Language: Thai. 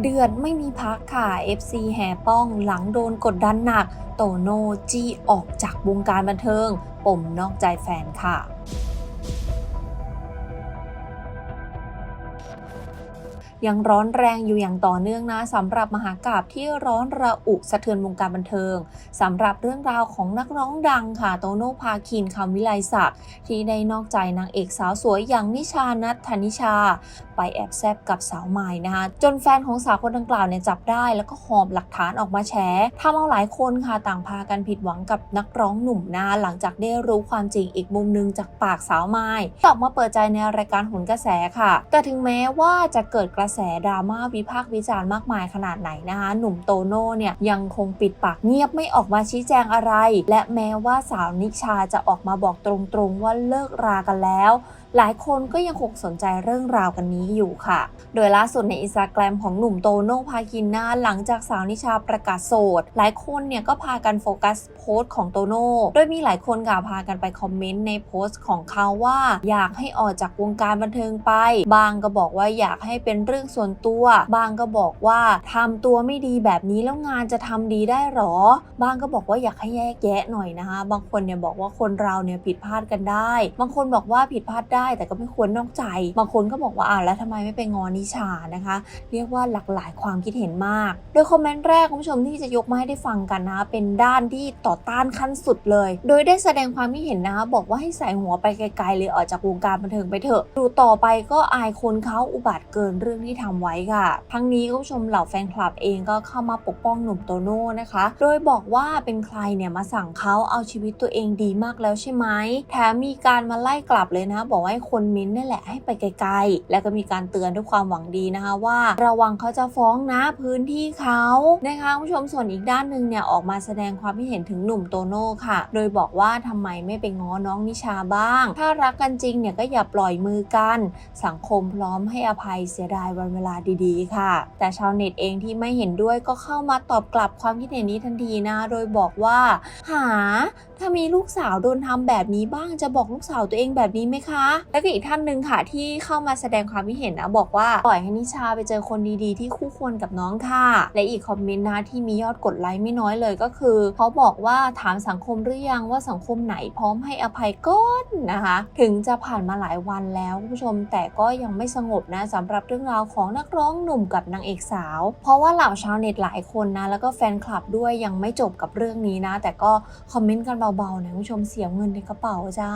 เดือดไม่มีพักค่ะ FC แห่ป้องหลังโดนกดดันหนัก โตโน่จี้ออกจากวงการบันเทิง ปมนอกใจแฟนค่ะ ยังร้อนแรงอยู่อย่างต่อเนื่องนะสำหรับมหากาบที่ร้อนระอุสะเทือนวงการบันเทิงสำหรับเรื่องราวของนักร้องดังค่ะโตโน่พาคินคำวิไลศักดิ์ที่ได้นอกใจนางเอกสาวสวยอย่างนิชานัทธนิชา ไปแอบแซบกับสาวใหม่นะคะจนแฟนของสาวคนดังกล่าวเนี่ยจับได้ แล้วก็หอบหลักฐานออกมาแฉทำเอาหลายคนค่ะต่างพากันผิดหวังกับนักร้องหนุ่มนะหลังจากได้รู้ความจริงอีกมุมหนึงจากปากสาวใหม่ที่ออกมาเปิดใจในรายการหนกระแสค่ะ แต่ถึงแม้ม้ว่าจะเกิดกระแสดราม่าวิพากษ์วิจารณ์มากมายขนาดไหนนะคะ หนุ่มโตโน่เนี่ยยังคงปิดปากเงียบไม่ออกมาชี้แจงอะไร และแม้ว่าสาวนิชาจะออกมาบอกตรงๆว่าเลิกรากันแล้ว หลายคนก็ยังคงสนใจเรื่องราวกันนี้อยู่ค่ะ โดยล่าสุดในอินสตาแกรมของหนุ่มโตโน่พาคินนาหลังจากสาวนิชาประกาศโสด หลายคนเนี่ยก็พากันโฟกัสโพสต์ของโตโน่โดยมีหลายคนค่ะพากันไปคอมเมนต์ในโพสต์ของเขาว่า อยากให้ออกจากวงการบันเทิงไป บางก็บอกว่าอยากให้เป็นเรื่องส่วนตัว บางก็บอกว่าทำตัวไม่ดีแบบนี้แล้วงานจะทำดีได้หรอ บางก็บอกว่าอยากให้แยกแยะหน่อยนะคะ บางคนเนี่ยบอกว่าคนเราเนี่ยผิดพลาดกันได้ บางคนบอกว่าผิดพลาดได้แต่ก็ไม่ควรนอกใจ บางคนก็บอกว่าอ่าแล้วทำไมไม่ไปงอนิชานะคะ เรียกว่าหลากหลายความคิดเห็นมาก โดยคอมเมนต์แรกคุณผู้ชมที่จะยกมาให้ได้ฟังกันนะ เป็นด้านที่ต่อต้านขั้นสุดเลย โดยได้แสดงความคิดเห็นนะคะบอกว่าให้ใส่หัวไปไกลๆเลยออกจากวงการบันเทิงไปเถอะ ดูต่อไปก็อายคนเขาอุบัติเกินเรื่องที่ทำไว้ค่ะ ทั้งนี้คุณผู้ชมเหล่าแฟนคลับเองก็เข้ามาปกป้องหนุ่มโตโน่นะคะ โดยบอกว่าเป็นใครเนี่ยมาสั่งเขาเอาชีวิตตัวเองดีมากแล้วใช่ไหมแถมมีการมาไล่กลับเลยนะ บอกว่าให้คนมิ้นนี่แหละให้ไปไกลๆ แล้วก็มีการเตือนด้วยความหวังดีนะคะว่า ระวังเขาจะฟ้องนะพื้นที่เขานะคะคุณผู้ชมส่วนอีกด้านหนึ่งเนี่ยออกมาแสดงความคิดเห็นถึงหนุ่มโตโน่ค่ะ โดยบอกว่าทำไมไม่ไปง้อน้องนิชาบ้าง ถ้ารักกันจริงเนี่ยก็อย่าปล่อยมือกัน สังคมพร้อมให้อภัยเสียดายวันเวลาดีๆ ค่ะ แต่ชาวเน็ตเองที่ไม่เห็นด้วยก็เข้ามาตอบกลับความคิดเห็นนี้ทันทีนะ โดยบอกว่า หา ถ้ามีลูกสาวโดนทำแบบนี้บ้างจะบอกลูกสาวตัวเองแบบนี้ไหมคะ แล้วก็อีกท่านหนึ่งค่ะที่เข้ามาแสดงความคิดเห็นนะบอกว่าปล่อยให้นิชาไปเจอคนดีๆ ที่คู่ควรกับน้องค่ะ และอีกคอมเมนต์นะที่มียอดกดไลค์ไม่น้อยเลยก็คือเขาบอกว่าถามสังคมหรือยังว่าสังคมไหนพร้อมให้อภัยก้อนนะคะ ถึงจะผ่านมาหลายวันแล้วคุณผู้ชมแต่ก็ยังไม่สงบนะสำหรับเรื่องราวของนักร้องหนุ่มกับนางเอกสาว เพราะว่าเหล่าชาวเน็ตหลายคนนะแล้วก็แฟนคลับด้วยยังไม่จบกับเรื่องนี้นะ แต่ก็คอมเมนต์กันเบาๆนะคุณผู้ชมเสียเงินในกระเป๋าจ้า